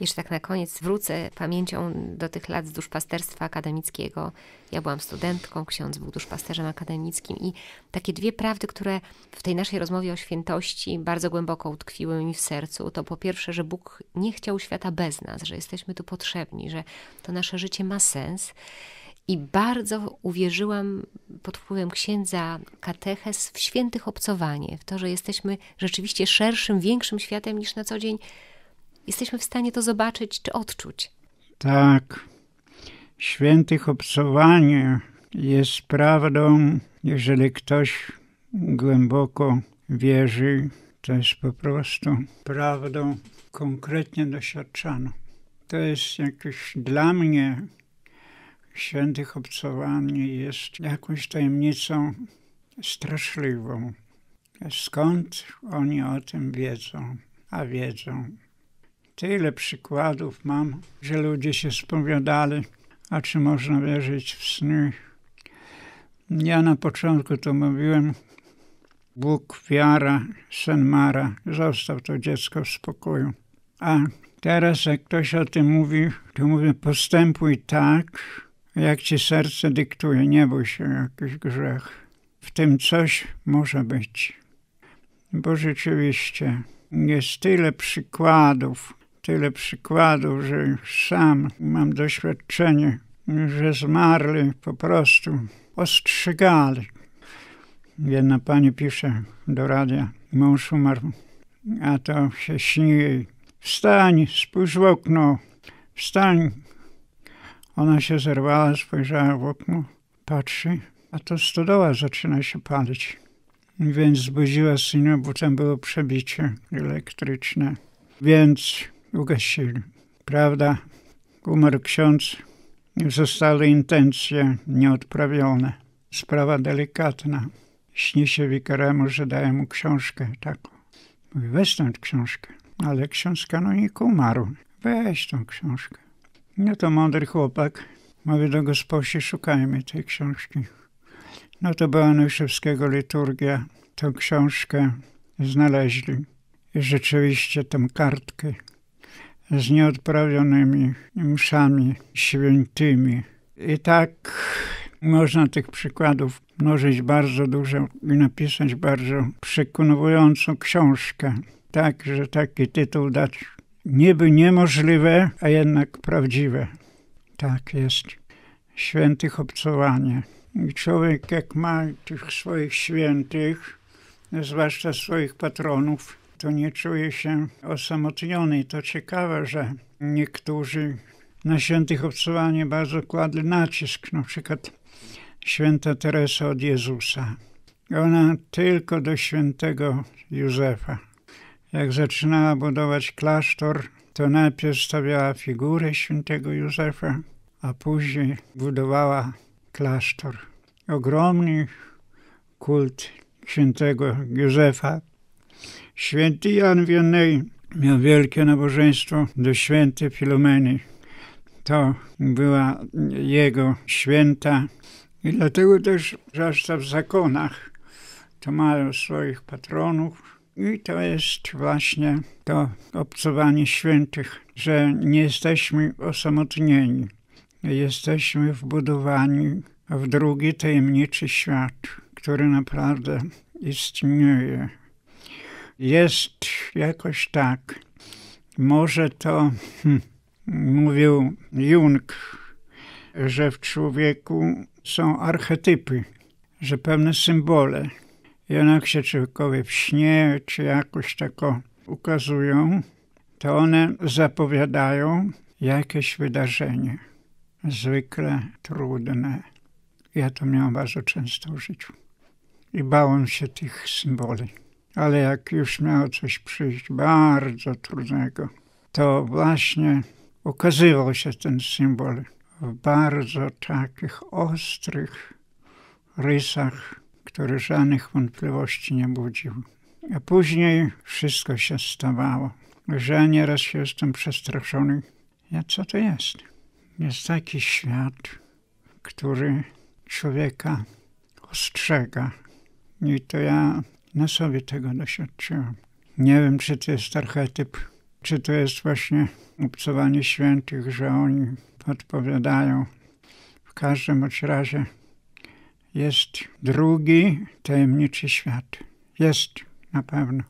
Jeszcze tak na koniec wrócę pamięcią do tych lat z duszpasterstwa akademickiego. Ja byłam studentką, ksiądz był duszpasterzem akademickim i takie dwie prawdy, które w tej naszej rozmowie o świętości bardzo głęboko utkwiły mi w sercu, to po pierwsze, że Bóg nie chciał świata bez nas, że jesteśmy tu potrzebni, że to nasze życie ma sens. I bardzo uwierzyłam pod wpływem księdza kateches w świętych obcowanie, w to, że jesteśmy rzeczywiście szerszym, większym światem niż na co dzień jesteśmy w stanie to zobaczyć czy odczuć. Tak. Świętych obcowanie jest prawdą, jeżeli ktoś głęboko wierzy, to jest po prostu prawdą konkretnie doświadczaną. To jest jakieś dla mnie świętych obcowanie jest jakąś tajemnicą straszliwą. Skąd oni o tym wiedzą? A wiedzą. Tyle przykładów mam, że ludzie się spowiadali, a czy można wierzyć w sny? Ja na początku to mówiłem, Bóg, wiara, sen Mara, zostaw to dziecko w spokoju. A teraz jak ktoś o tym mówi, to mówię postępuj tak, jak ci serce dyktuje, nie bój się jakiś grzech. W tym coś może być. Bo rzeczywiście jest tyle przykładów, tyle przykładów, że sam mam doświadczenie, że zmarli po prostu ostrzegali. Jedna pani pisze do radia, mąż umarł, a to się śni jej. Wstań, spójrz w okno, wstań. Ona się zerwała, spojrzała w okno, patrzy, a to stodoła zaczyna się palić. Więc zbudziła syna, bo tam było przebicie elektryczne. Więc ugasili. Prawda? Umarł ksiądz, zostały intencje nieodprawione. Sprawa delikatna. Śni się wikaremu, że daje mu książkę taką. Mówi, weź tą książkę. Ale ksiądz kanonik umarł. Weź tą książkę. No to mądry chłopak. Mówi do gosposi, szukajmy tej książki. No to była Nyszewskiego liturgia. Tę książkę znaleźli. I rzeczywiście tę kartkę z nieodprawionymi mszami świętymi. I tak można tych przykładów mnożyć bardzo dużo i napisać bardzo przekonującą książkę. Tak, że taki tytuł dać niby niemożliwe, a jednak prawdziwe. Tak jest. Świętych obcowanie. I człowiek jak ma tych swoich świętych, zwłaszcza swoich patronów, to nie czuje się osamotniony. To ciekawe, że niektórzy na świętych obcowanie bardzo kładli nacisk. Na przykład święta Teresa od Jezusa. Ona tylko do świętego Józefa. Jak zaczynała budować klasztor, to najpierw stawiała figurę świętego Józefa, a później budowała klasztor. Ogromny kult świętego Józefa, Święty Jan Wiennej miał wielkie nabożeństwo do świętej Filomeny. To była jego święta i dlatego też, zwłaszcza w zakonach, to mają swoich patronów i to jest właśnie to obcowanie świętych, że nie jesteśmy osamotnieni. Jesteśmy wbudowani w drugi tajemniczy świat, który naprawdę istnieje jest jakoś tak. Może to, hm, mówił Jung, że w człowieku są archetypy, że pewne symbole. I jak się człowiekowi w śnie, czy jakoś tako ukazują, to one zapowiadają jakieś wydarzenie. Zwykle trudne. Ja to miałem bardzo często w życiu. I bałem się tych symboli ale jak już miało coś przyjść bardzo trudnego, to właśnie ukazywał się ten symbol w bardzo takich ostrych rysach, które żadnych wątpliwości nie budził. A później wszystko się stawało, że nieraz się jestem przestraszony. Ja, co to jest? Jest taki świat, który człowieka ostrzega. I to ja na sobie tego doświadczyłem. Nie wiem, czy to jest archetyp czy to jest właśnie obcowanie świętych, że oni odpowiadają. W każdym razie jest drugi tajemniczy świat. Jest na pewno.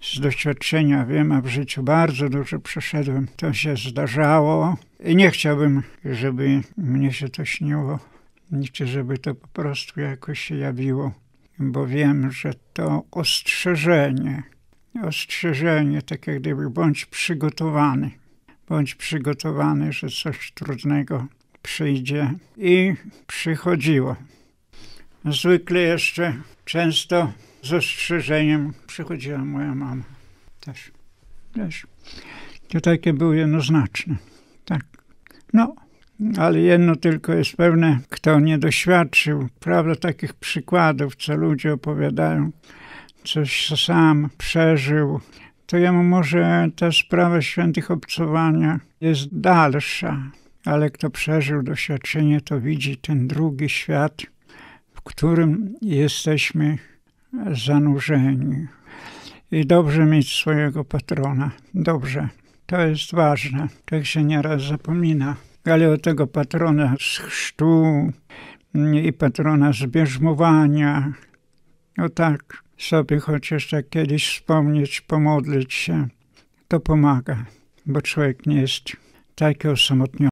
Z doświadczenia wiem, a w życiu bardzo dużo przeszedłem. To się zdarzało i nie chciałbym, żeby mnie się to śniło, czy żeby to po prostu jakoś się jawiło, bo wiem, że to ostrzeżenie, ostrzeżenie, tak jak gdyby bądź przygotowany, bądź przygotowany, że coś trudnego przyjdzie i przychodziło. Zwykle jeszcze często z ostrzeżeniem przychodziła moja mama też. też. To takie były jednoznaczne. Tak. No, ale jedno tylko jest pewne, kto nie doświadczył, prawda, takich przykładów, co ludzie opowiadają, coś sam przeżył, to jemu może ta sprawa świętych obcowania jest dalsza, ale kto przeżył doświadczenie, to widzi ten drugi świat, w którym jesteśmy zanurzeni. I dobrze mieć swojego patrona. Dobrze. To jest ważne. Tak się nieraz zapomina. Ale o tego patrona z chrztu i patrona z bierzmowania, o tak sobie chociaż tak kiedyś wspomnieć, pomodlić się, to pomaga, bo człowiek nie jest taki osamotniony.